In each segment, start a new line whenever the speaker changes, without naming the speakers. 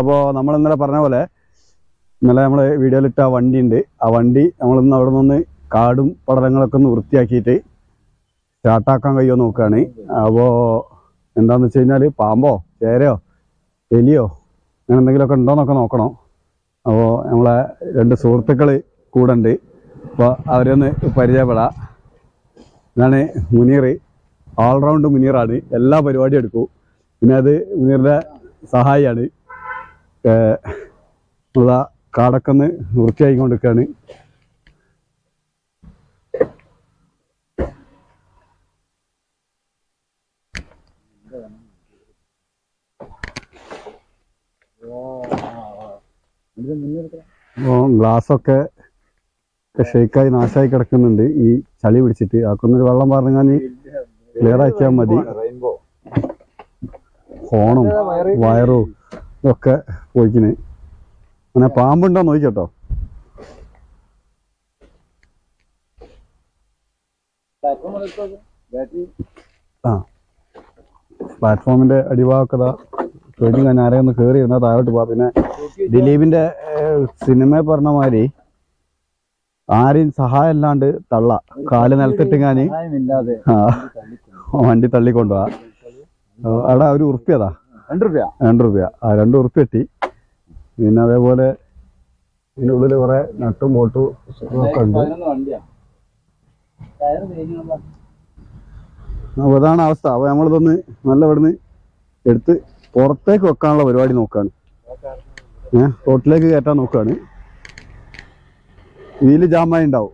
അപ്പോൾ നമ്മൾ ഇന്നലെ പറഞ്ഞ പോലെ ഇന്നലെ നമ്മൾ വീഡിയോയിലിട്ട ആ വണ്ടി ഉണ്ട് ആ വണ്ടി നമ്മളിന്ന് അവിടെ നിന്ന് കാടും പടലങ്ങളൊക്കെ ഒന്ന് വൃത്തിയാക്കിയിട്ട് സ്റ്റാർട്ടാക്കാൻ കഴിയുമോ നോക്കുകയാണ്. അപ്പോൾ എന്താണെന്ന് വെച്ച് കഴിഞ്ഞാൽ പാമ്പോ ചേരയോ എലിയോ അങ്ങനെ എന്തെങ്കിലുമൊക്കെ ഉണ്ടോയെന്നൊക്കെ നോക്കണം. അപ്പോൾ നമ്മളെ രണ്ട് സുഹൃത്തുക്കൾ കൂടെ ഉണ്ട്. അപ്പോൾ അവരൊന്ന് പരിചയപ്പെടാം. ഇതാണ് മുനീർ. ഓൾറൗണ്ട് മുനീറാണ്. എല്ലാ പരിപാടിയും എടുക്കും. പിന്നെ അത് മുനീറിന്റെ സഹായിയാണ്. ഉള്ള കാടൊക്കെ ഒന്ന് വൃത്തിയായിക്കൊണ്ടിരിക്കുകയാണ് ഗ്ലാസ് ഗ്ലാസ്സൊക്കെ ഷെയ്ക്കായി നാശമായി കിടക്കുന്നുണ്ട്. ഈ ചളി പിടിച്ചിട്ട്. ആക്കുന്നൊരു വെള്ളം പറഞ്ഞാൽ ക്ലിയർ ആക്കിയാൽ മതി. ഫോണും വയറും. ഇതൊക്കെ പോയിക്കിന്. അങ്ങനെ പാമ്പുണ്ടോ നോക്കട്ടോ ആ. പ്ലാറ്റ്ഫോമിന്റെ അടിഭാഗമൊക്കെ ചോദിക്കും ഞാൻ ആരെയൊന്ന് കയറി ഇരുന്നാൽ താഴോട്ട് പോവാ. പിന്നെ ദിലീപിന്റെ സിനിമ പറഞ്ഞ മാതിരി ആരെയും സഹായം അല്ലാണ്ട് തള്ള. കാൽ
ഇല്ലാതെ
ആ. വണ്ടി തള്ളിക്കൊണ്ടുപോവാ അവിടെ ഒരു ഉറുപ്പ്യതാ
രണ്ട് രൂപ
രണ്ട് രൂപ ആ രണ്ട് ഉറുപ്പ് എത്തി. പിന്നെ അതേപോലെ ഇതിനുള്ളിൽ കുറെ നട്ടും ബോട്ടും ഒക്കെ ഉണ്ട്. അപ്പോൾ അതാണ് അവസ്ഥ. അപ്പോൾ നമ്മളിതൊന്ന് നല്ല ഇവിടുന്ന് എടുത്ത് പുറത്തേക്ക് വെക്കാനുള്ള പരിപാടി നോക്കാണ്. ഏഹ് റോട്ടിലേക്ക് കയറ്റാൻ നോക്കാണ്. വീൽ ജാമായി ഉണ്ടാവും.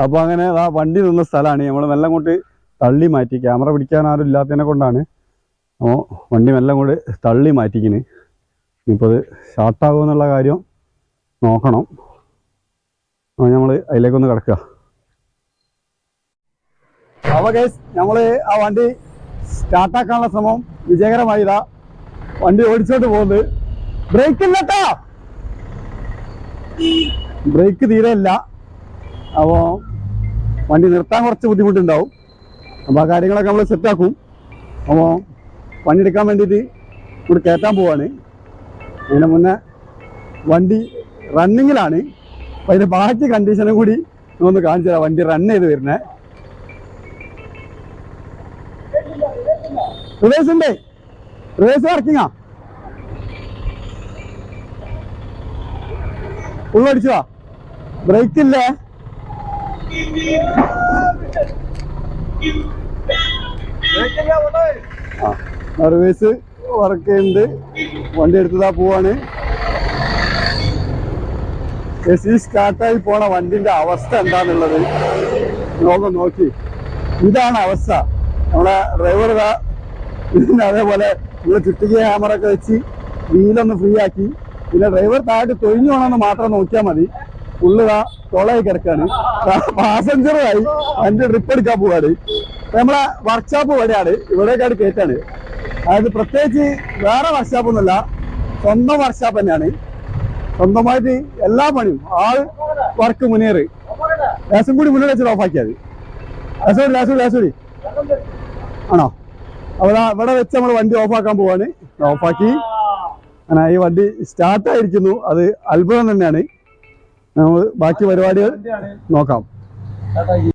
അപ്പൊ അങ്ങനെ ആ വണ്ടി നിന്ന സ്ഥലമാണ് നമ്മൾ മെല്ലെ കൊണ്ട് തള്ളി മാറ്റി. ക്യാമറ പിടിക്കാൻ ആരും ഇല്ലാത്തതിനെ കൊണ്ടാണ്. അപ്പോൾ വണ്ടി മെല്ലെ കൊണ്ട് തള്ളി മാറ്റിക്കിന്. ഇനിയിപ്പോൾ അത് ഷാർട്ടാകുമെന്നുള്ള കാര്യം നോക്കണം. അപ്പോൾ നമ്മൾ അതിലേക്കൊന്ന് കിടക്കുക. അപ്പോൾ കേസ് നമ്മൾ ആ വണ്ടി സ്റ്റാർട്ടാക്കാനുള്ള ശ്രമം വിജയകരമായി വണ്ടി ഓടിച്ചോട്ട് പോകുന്നത് ബ്രേക്ക് ഇല്ലട്ടോ ബ്രേക്ക് തീരെ ഇല്ല. അപ്പോൾ വണ്ടി നിർത്താൻ കുറച്ച് ബുദ്ധിമുട്ടുണ്ടാവും. അപ്പോൾ ആ കാര്യങ്ങളൊക്കെ നമ്മൾ സെറ്റാക്കും അപ്പോൾ വണ്ടി എടുക്കാൻ വേണ്ടിയിട്ട് ഇവിടെ കയറ്റാൻ പോവാണ്. അതിന് മുന്നേ വണ്ടി റണ്ണിങ്ങിലാണ് അപ്പോൾ അതിന്റെ ബാക്കി കണ്ടീഷനും കൂടി ഒന്ന് കാണിച്ചു വണ്ടി റൺ ചെയ്ത് വരുന്നത് റിവേഴ്സ് ഉണ്ട് റിവേഴ്സ് വർക്കിങ്ങാ ഉള്ളടിച്ചുവാ ബ്രേക്ക് ഇല്ലേ. റിവേഴ്സ് വർക്ക് ചെയ്യുന്നുണ്ട്. വണ്ടി എടുത്തതാ പോവാണ്. എസ് ഈ സ്റ്റാർട്ടായി പോണ വണ്ടിന്റെ അവസ്ഥ എന്താന്നുള്ളത് ലോകം നോക്കി. ഇതാണ് അവസ്ഥ. നമ്മളെ ഡ്രൈവർ ഇതാ ഇതിന് അതേപോലെ ഇവിടെ ചുറ്റിക ക്യാമറ ഒക്കെ വെച്ച് വീലൊന്ന് ഫ്രീ ആക്കി. പിന്നെ ഡ്രൈവർ താഴോട്ട് തൊഴിഞ്ഞു വേണമെന്ന് മാത്രം നോക്കിയാൽ മതി. ഉള്ളിതാ തൊളയായി കിടക്കാണ്. പാസഞ്ചറുമായി അതിന്റെ ട്രിപ്പ് എടുക്കാൻ പോവാണ്. നമ്മളെ വർക്ക്ഷോപ്പ് ഇവിടെയാണ്. ഇവിടേക്കാണ് കയറ്റാണ് അതായത് പ്രത്യേകിച്ച് വേറെ വർക്ക്ഷോപ്പ് ഒന്നുമല്ല. സ്വന്തം വർക്ക്ഷോപ്പ് തന്നെയാണ്. സ്വന്തമായിട്ട് എല്ലാ പണിയും ആൾ വർക്ക് മുന്നേറ്. ലേശം കൂടി മുന്നേ വെച്ചിട്ട് ഓഫാക്കിയത് മതി. ലേശം ലേശം ലേശം കൂടി. ആണോ? അവിടെ ഇവിടെ വെച്ച് നമ്മൾ വണ്ടി ഓഫാക്കാൻ പോവാണ്. ഓഫാക്കി അങ്ങനെ ഈ വണ്ടി സ്റ്റാർട്ടായിരിക്കുന്നു അത് അത്ഭുതം തന്നെയാണ്. ബാക്കി പരിപാടികൾ നോക്കാം.